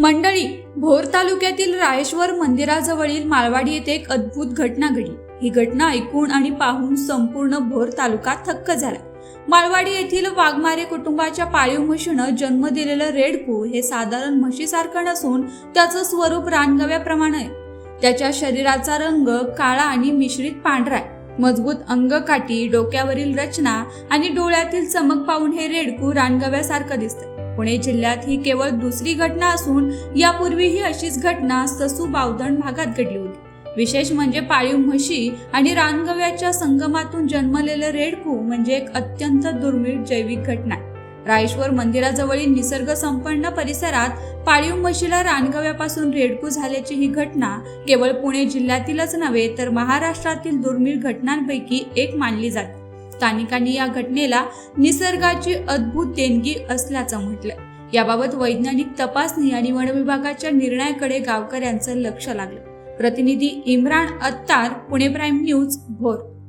मंडळी भोर तालुक्यातील रायेश्वर मंदिराजवळील मालवाडी येथे एक अद्भुत घटना घडली. ही घटना ऐकून आणि पाहून संपूर्ण भोर तालुका थक्क झाला. मालवाडी येथील वाघमारे कुटुंबाच्या पाळीव म्हशीनं जन्म दिलेलं रेडकू हे साधारण म्हशीसारखं नसून त्याचं स्वरूप रानगव्याप्रमाणे. आहे त्याच्या शरीराचा रंग काळा आणि मिश्रित पांढरा आहे. मजबूत अंगकाठी डोक्यावरील रचना आणि डोळ्यातील चमक पाहून हे रेडकू रानगव्यासारखं दिसतं पुणे जिल्ह्यात ही केवळ दुसरी घटना असून यापूर्वीही अशीच घटना ससू बावधण भागात घडली होती विशेष म्हणजे पाळीव म्हशी आणि रानगव्याच्या संगमातून जन्मलेलं रेडकू म्हणजे एक अत्यंत दुर्मिळ जैविक घटना आहे. रायेश्वर मंदिराजवळील निसर्ग संपन्न परिसरात पाळीव म्हशीला रानगव्यापासून रेडकू झाल्याची ही घटना केवळ पुणे जिल्ह्यातीलच नव्हे तर महाराष्ट्रातील दुर्मिळ घटनांपैकी एक मानली जाते स्थानिकांनी या घटनेला निसर्गाची अद्भुत देणगी असल्याचं म्हटलं याबाबत वैज्ञानिक तपासणी आणि वन विभागाच्या निर्णयाकडे गावकऱ्यांचं लक्ष लागलं. प्रतिनिधी इम्रान अत्तार पुणे प्राईम न्यूज भोर.